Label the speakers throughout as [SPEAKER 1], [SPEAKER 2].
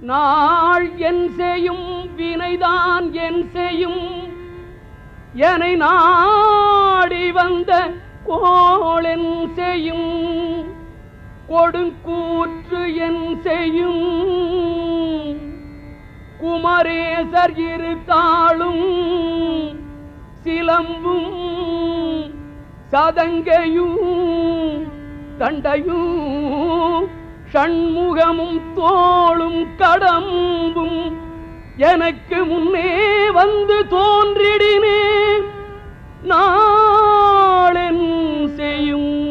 [SPEAKER 1] நாள் என் செய்யும் வினைதான் என் செய்யும். என நாடி வந்த கோளென் செய்யும். கொடுங்கூற்று என் செய்யும். குமரேசர் இரு சிலம்பும் சதங்கையும் தண்டையும் கண்முகமும் தோளும் கடம்பும் எனக்கு முன்னே வந்து தோன்றிடினே. நாளென் செய்யும்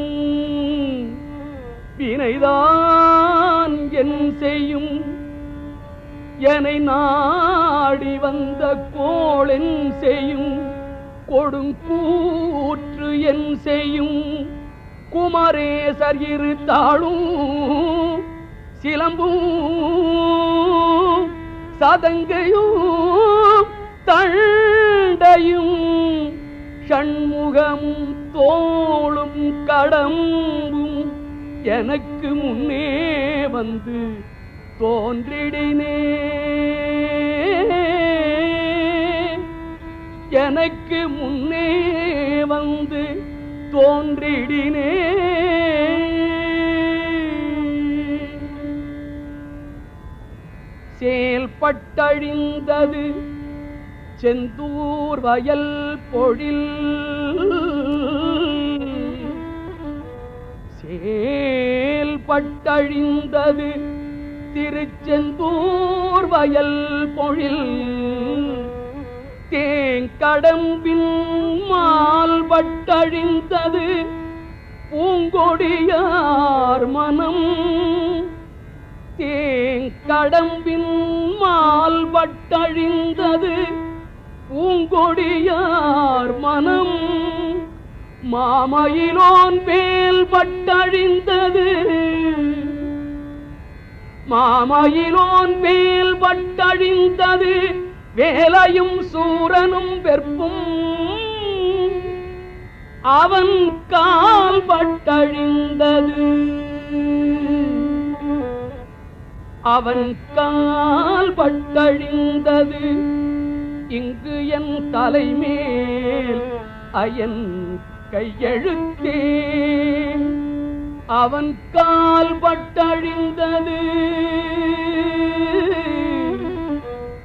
[SPEAKER 1] வினைதான் என் செய்யும். என்னை நாடி வந்த கோளென் செய்யும். கொடுங்கூற்று என் செய்யும். குமரேசர் இரு தாளும் சிலம்பும் சதங்கையும் தண்டையும் ஷண்முகமும் தோளும் கடம்பும் எனக்கு முன்னே வந்து தோன்றிடினே. எனக்கு முன்னே வந்து தோன்றிடினே. பட்டழிந்தது. செந்தூர் வயல் பொழில். சேல் பட்டழிந்தது. திருச்செந்தூர் வயல் பொழில். தேங்கடம்பின் மால் பட்டழிந்தது. பூங்கொடியார் மனம். தேங்கடம்பின் மால் வட்டழிந்தது. பூங்கொடியார் மனம் மாமயிலோன் மேல் பட்டழிந்தது மாமயிலோன் மேல் பட்டழிந்தது வேலையும் சூரனும் வெற்பும். அவன் கால் பட்டழிந்தது அவன் கால் பட்டழிந்தது. இங்கு என் தலைமேல் அயன் கையெழுத்தே. அவன் கால் பட்டழிந்தது.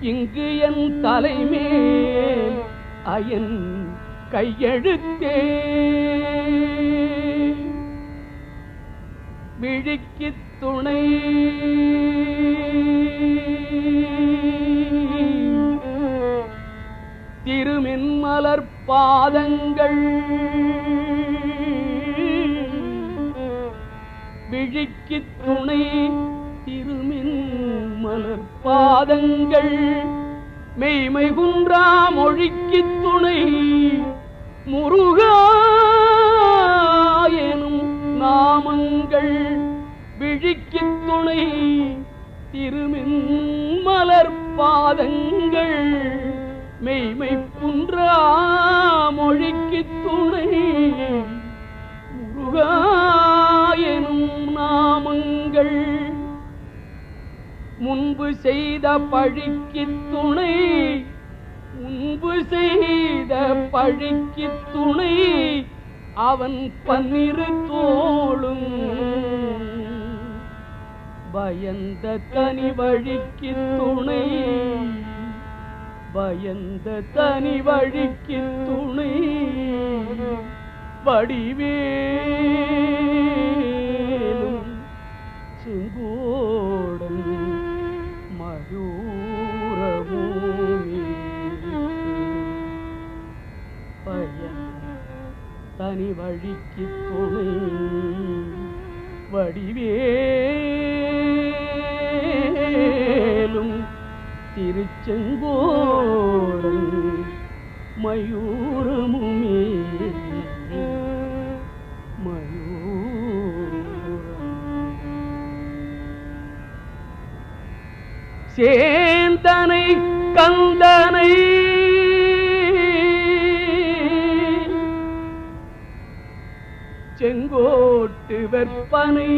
[SPEAKER 1] இங்கு என் தலைமேல் அயன் கையெழுத்தே. விழிக்குத் துணை. திருமின்மலர் பாதங்கள் விழிக்குத் துணை. திருமின் மலர் பாதங்கள் மெய்மை குன்றா மொழிக்குத் துணை. நீங்கள் மெய்மை புன்றா மொழிக்கு துணை. முருகா எனும் நாமங்கள் முன்பு செய்த பழிக்கு துணை. முன்பு செய்த பழிக்கு துணை. அவன் பன்னிரு தோளும் பயந்த தனி வழிக்கு துணை. பயந்த தனி வழிக்கு துணை வடிவேலும் செங்கோடன் மயூரமூமி பயந்த தனி வழிக்கு துணை வடிவேலும் திருச்செங்கோடன் மயூரமுமே. சேந்தனை கந்தனை செங்கோட்டு வெப்பனை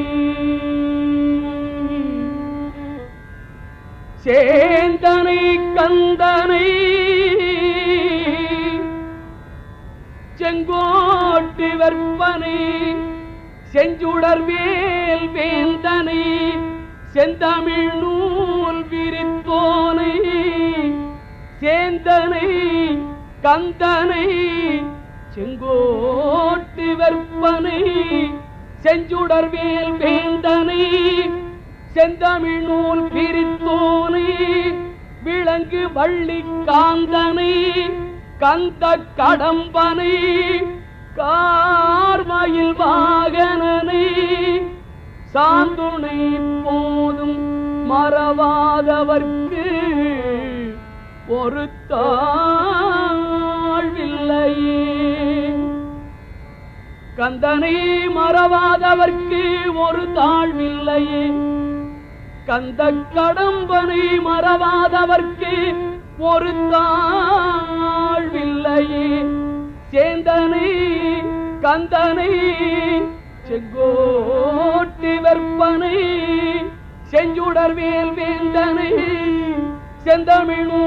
[SPEAKER 1] சேந்தனை கந்தனை. செங்கோட்டு வற்பனை செஞ்சுடர்வேல் வேந்தனை செந்தமிழ் நூல் விரித்தோனை. சேந்தனை கந்தனை செங்கோட்டு வற்பனை செஞ்சுடர்வேல் வேந்தனை செந்தமிழ் நூல் பிரித்தோனை விளங்கு வள்ளி காந்தனை கந்த கடம்பனை கார்மயில் வாகனனை. சாந்துணை போதும் மறவாதவர்க்கு ஒரு கந்தனை மறவாதவர்க்கு ஒரு தாழ்வில்லையே. கந்த கடம்பனை மறவாதவர்க்கு ஒரு சேந்தனை கந்தனை செங்கோட்டி வெற்பனை செஞ்சுடர் வேல் வேந்தனை செந்தமிழ்